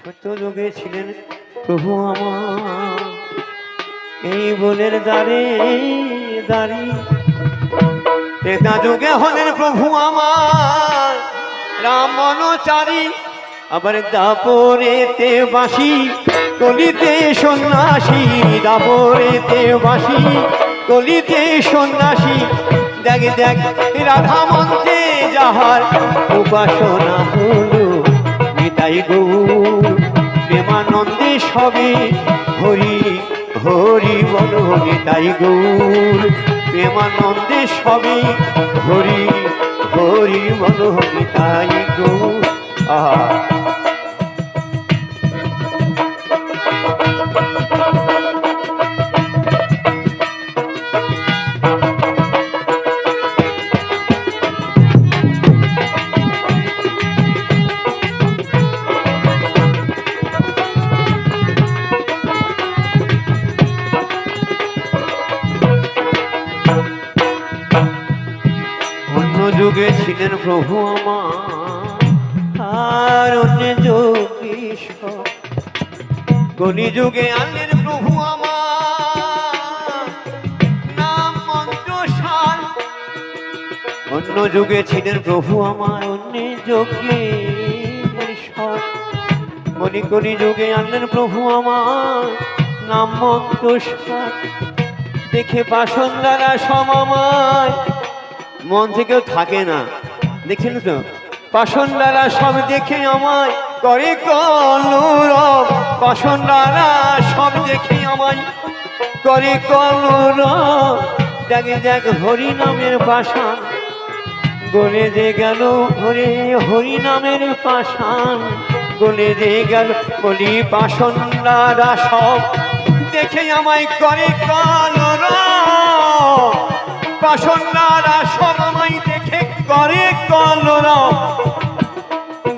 ছোট যুগে ছিলেন প্রভু আমার। এই বনের দ্বারে দাঁড়ি ত্রেতা যুগে হলেন প্রভু আমার। রামনচারী আবার দাপরেতে বাসি কলিতে সন্ন্যাসী, দাপরেতে বাসি কলিতে সন্ন্যাসী। দেখ দেখ, রাধা মন্ত্রে যাহার উপাসনা হলো নিতাই গৌর প্রেমানন্দে সবে হরি হরি বল তাই গৌর প্রেমানন্দে সবে হরি হরি বল তাই গৌর আহা। যুগে ছিলেন প্রভু আমার। আর অন্য যোগীশ্বর কলি যুগে আনলেন প্রভু আমার। অন্য যুগে ছিলেন প্রভু আমার। অন্য যোগে কলি কলি যুগে আনলেন প্রভু আমার। নাম মন্ত্র দেখে পাশন দ্বারা সমামায়। মন থেকেও থাকে না। দেখছেন তো? পাশন দ্বারা সব দেখে আমায় করে কলরব। পাশন দ্বারা সব দেখে আমায় করে কলরব। দেখে দেখ হরি নামের পাশান গলে যে গেল হরে হরি নামের পাশান গলে যে গেল বলি পাশন দ্বারা সব দেখে আমায় করে কলরব। বাসন্নারা সবাই দেখে করে কলরব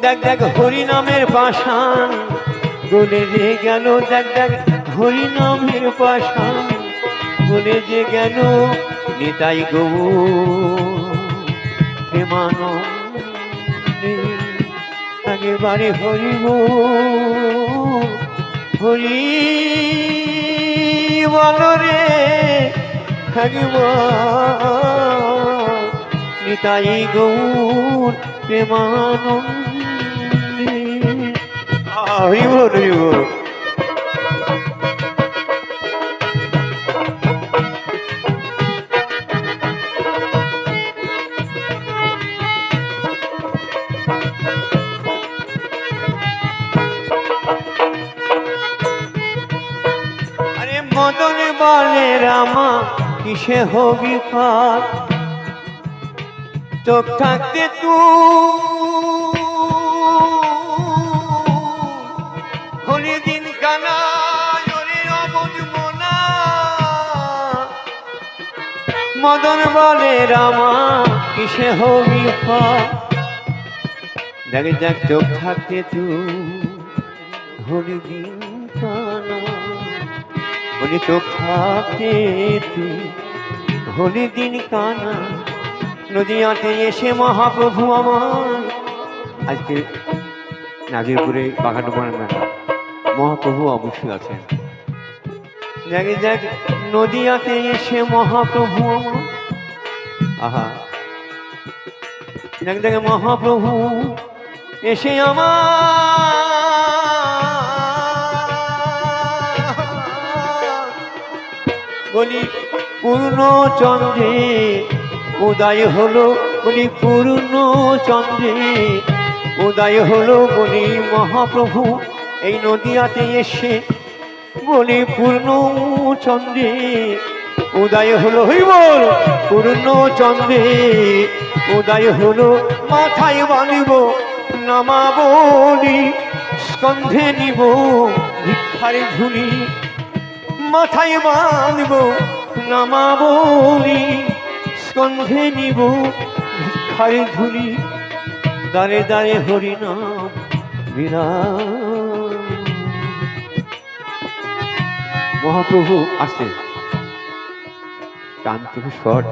দেখ দেখ হরি নামের পাশান গলে যে গেল, দেখ দেখ হরি নামের পাশান গলে যে গেল, নিতাই গৌ প্রেমানন্দে একেবারে হরিব। হরি বল রে ভগবান নিতাই গৌর বল মদন বলে রামা কিসে হবি পার? চোখ থাকতে তু। হলি দিন কানা মদন বলে, রামা, কিসে হবি দেখ দেখ চোখ থাকতে তু। হলি দিন কানা। বলি চোখ থাকতে তুই হোলি দিন কানা। নদীয়াতে এসে মহাপ্রভু আমার। আজকে নাজিরপুরে বাঘাডোবানের মেলা। মহাপ্রভু অবশ্যই আছেন। দেখ দেখ নদীয়াতে এসে মহাপ্রভু আমার। আহা। দেখ দেখ মহাপ্রভু এসে আমার। বলি পূর্ণ চন্দ্রে উদয় হলো বলি পূর্ণ চন্দ্রে। উদয় হলো বলি মহাপ্রভু। এই নদিয়াতে এসে বলি, পূর্ণ চন্দ্রে। উদয় হলো হই বল, পূর্ণ চন্দ্রে। উদয় হলো, মাথায় বাঁধিব নামা বলি স্কন্ধে নিব, ভিক্ষারে ঝুলি মাথায় বাঁধব নামাবলি স্কন্ধে নিব ভিক্ষারে ধুলি দাঁড়ে দাঁড়ে হরিনাম বিরাম। মহাপ্রভু আসছে কান্তভূ স্বর।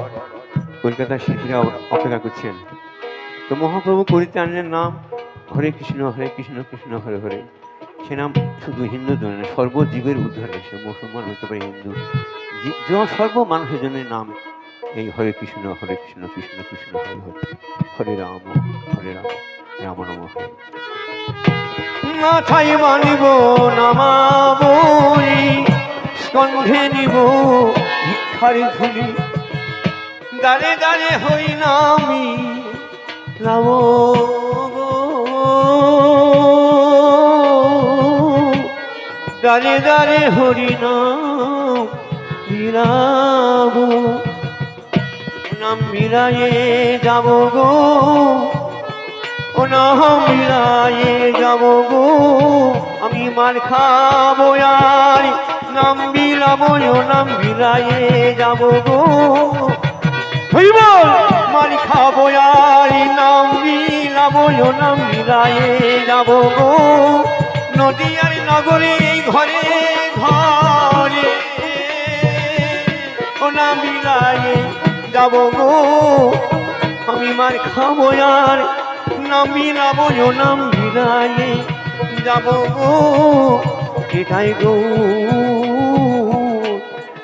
কলকাতার শিল্পীরা অপেক্ষা করছেন। তো মহাপ্রভু আনলেন নাম হরে কৃষ্ণ হরে কৃষ্ণ কৃষ্ণ হরে হরে। সে নাম শুধু হিন্দু জন্য নয়, সর্বজীবের উদ্ধারে সে মুসলমান হতে পারে হিন্দু। সর্ব মানুষের জন্য নাম এই হরে কৃষ্ণ হরে কৃষ্ণ কৃষ্ণ কৃষ্ণ, হরে হরে। হরে রাম হরে রাম রাম নম হরে মাথায় মানিব নামাবই স্কন্ধে নিব ভিক্ষার ঝুলি। দাঁড়ে দাঁড়ে হই নামি লাভ দাঁড়ে দাঁড়ে হরি নাম মিলাব নাম মিলায়ে যাব গো। ও নাম মিলায়ে যাব গো। আমি মার খাব আর নাম বিলাবো ও নাম বিলায়ে যাব গো। হইব মার খাব আর নাম বিলাবো ও নাম বিলায়ে যাব গো। নদী আর নগরে ঘরে ঘরে যাব গো। আমি মার খাব আর নাম মিলাবো ও নাম মিলায়ে যাব গো। এটাই গো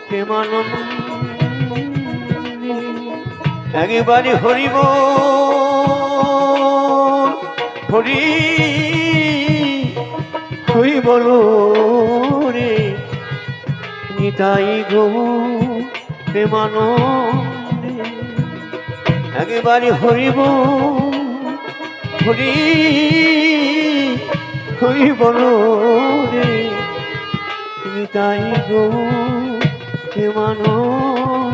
প্রেমানন্দ। একেবারে হরিব। হরি হরি বলো রে। নিতাই গো প্রেমানন্দে। একেবারে হরিব হরি হরি বলো রে। তাই গো প্রেমানন্দে